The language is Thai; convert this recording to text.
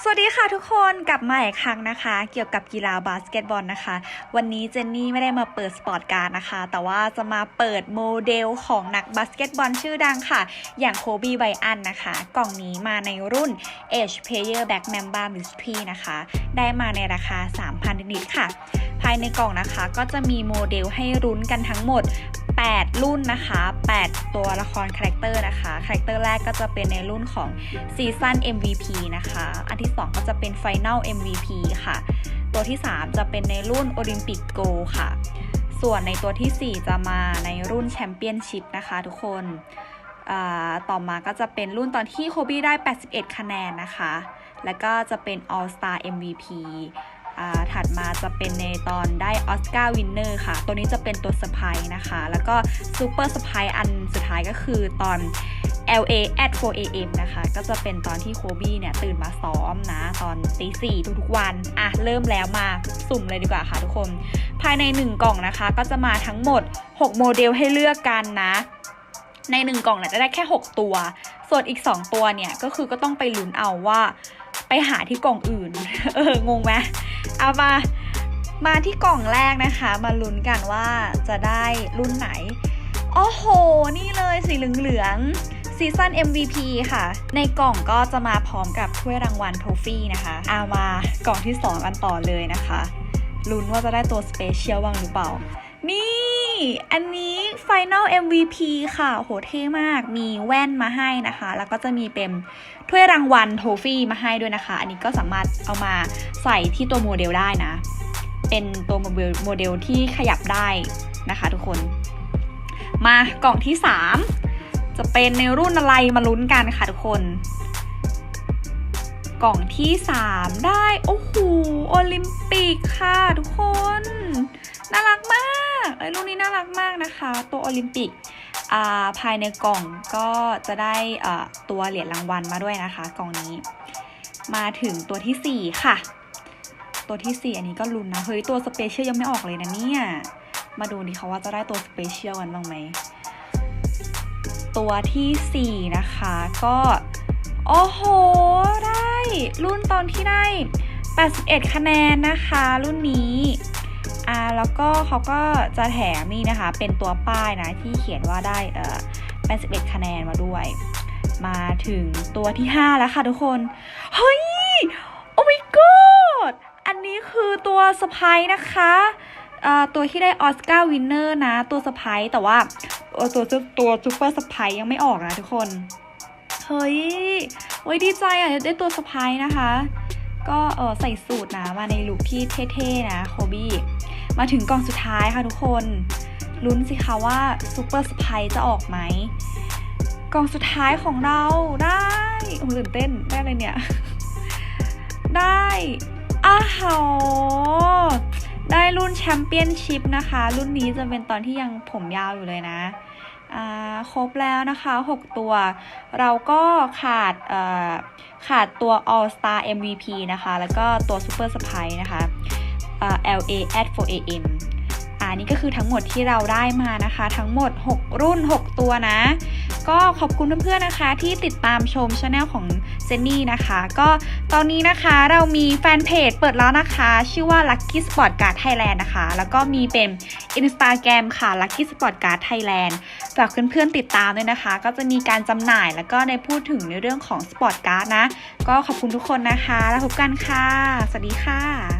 สวัสดีค่ะทุกคนกลับมาอีกครั้งนะคะ เกี่ยวกับกีฬาบาสเกตบอลนะคะ วันนี้เจนนี่ไม่ได้มาเปิดสปอร์ตการ์ดนะคะ แต่ว่าจะมาเปิดโมเดลของนักบาสเกตบอลชื่อดังค่ะ อย่างโคบีไบอันนะคะ กล่องนี้มาในรุ่น Age Player Back Mamba Mystery นะคะ ได้มาในราคา 3,000นิดค่ะ ภายในกล่องนะคะก็จะมีโมเดลให้รุ้นกันทั้งหมด 8 รุ่นนะคะ 8 ตัวละครคาแรคเตอร์นะคะคาแรคเตอร์แรกก็จะเป็นในรุ่นของซีซั n MVP นะคะ อันที่ 2 ก็จะเป็น Final MVP ค่ะ ตัวที่ 3 จะเป็นในรุ่นโอลิมปิกโกค่ะ ส่วนในตัวทีสี่ 4 จะมาในรุ่นแชมเปี้ยนชิพนะคะทุกคนต่อมาก็จะเป็นรุ่นตอนที่โคบี้ได้ 81 คะแนนนะคะ แล้วก็จะเป็น All Star MVP ถัดมาจะเป็นในตอนได้ออสการ์วินเนอร์ค่ะ ตัวนี้จะเป็นตัวสไปนะคะ แล้วก็ซูเปอร์สไปอันสุดท้ายก็คือตอน LA at 4 AM นะคะ ก็จะเป็นตอนที่โคบี้เนี่ย ตื่นมาซ้อมนะ ตอนตีสี่ทุกๆวัน อะ เริ่มแล้วมาสุ่มเลยดีกว่าค่ะทุกคน ภายใน 1 กล่องนะคะ ก็จะมาทั้งหมด 6 โมเดลให้เลือกกันนะ ใน 1 กล่องเนี่ยจะได้แค่ 6 ตัว ส่วนอีก 2 ตัวเนี่ย ก็คือก็ต้องไปลุ้นเอาว่า ไปหาที่กล่องอื่น เออ งงไหม เอามา มาที่กล่องแรกนะคะ มาลุ้นกันว่าจะได้รุ่นไหน โอ้โห นี่เลยสีเหลืองๆซีซัน MVP ค่ะ ในกล่องก็จะมาพร้อมกับถ้วยรางวัลโทฟี่นะคะ เอามากล่องที่ 2 กันต่อเลยนะคะ ลุ้นว่าจะได้ตัวสเปเชียลบ้างหรือเปล่า นี่ อันนี้ Final MVP ค่ะ โหเท่มาก มีแว่นมาให้นะคะ แล้วก็จะมีเป็นถ้วยรางวัลโทฟี่มาให้ด้วยนะคะ อันนี้ก็สามารถเอามาใส่ที่ตัวโมเดลได้นะ เป็นตัวโมเดลโมเดลที่ขยับได้นะคะทุกคน มากล่องที่ 3 จะเป็นในรุ่นอะไรมาลุ้นกันค่ะทุกคน กล่องที่ 3 ได้ โอ้โห โอลิมปิกค่ะทุกคน น่ารักมาก อ้ยรุ่นนี้น่ารักมากนะคะ ตัวโอลิมปิกอ่าภายในกล่องก็จะได้ตัวเหรียญรางวัลมาด้วยนะคะ กล่องนี้ มาถึงตัวทีสี่4 ค่ะ ตัวทีสี่ 4 อันนี้ก็ลุ้นนะเฮ้ยตัวสเปเชียลยังไม่ออกเลยนะเนี่ยมาดูดิเขาว่าจะได้ตัวสเปเชียลกันบ้างไหมตัวทีสี่4 นะคะก็โอ้โห ได้ รุ่นตอนที่ได้ 81 คะแนนนะคะ รุ่นนี้ อ่าแล้วก็เขาก็จะแถมนี่นะคะ เป็นตัวป้ายนะที่เขียนว่าได้เอ่อ81คะแนนมาด้วย มาถึงตัวที่ 5 แล้วค่ะทุกคน เฮ้ย โอ้ my god อันนี้คือตัวสไปนะคะตัวที่ได้ออสการ์วินเนอร์นะ ตัวสไปแต่ว่าตัวตัวซูเปอร์สไปยังไม่ออกนะทุกคน เฮ้ยโอ้ยดีใจอะ ได้ตัวสไปนะคะ ก็เออใส่สูตรนะมาในลุคที่เท่ๆนะโคบี้มาถึงกล่องสุดท้ายค่ะทุกคนลุ้นสิคะว่าซูเปอร์สไปจะออกไหมกล่องสุดท้ายของเราได้โอ้โหตื่นเต้นได้เลยเนี่ย ได้อ้าวได้รุ่นแชมเปี้ยนชิพนะคะ รุ่นนี้จะเป็นตอนที่ยังผมยาวอยู่เลยนะ ครบแล้วนะคะ 6 ตัว เราก็ขาดขาดตัว All Star MVP นะคะ แล้วก็ตัว Super Surprise นะคะ LA at 4am อันนี้ก็คือทั้งหมดที่เราได้มานะคะ ทั้งหมด 6 รุ่น 6 ตัวนะ ก็ขอบคุณเพื่อนๆนะคะ ที่ติดตามชมช anel ของเจนนี่นะคะ ก็ตอนนี้นะคะเรามีแฟนเพจเปิดแล้วนะคะ ชื่อว่า Lucky Sport Card Thailand นะคะ แล้วก็มีเป็น Instagram ค่ะ Lucky Sport Card Thailand ฝากเพื่อนๆติดตามด้วยนะคะ ก็จะมีการจำหน่ายแล้วก็ในพูดถึงในเรื่องของสปอร์ตการ์ดนะ ก็ขอบคุณทุกคนนะคะ แล้วพบกันค่ะ สวัสดีค่ะ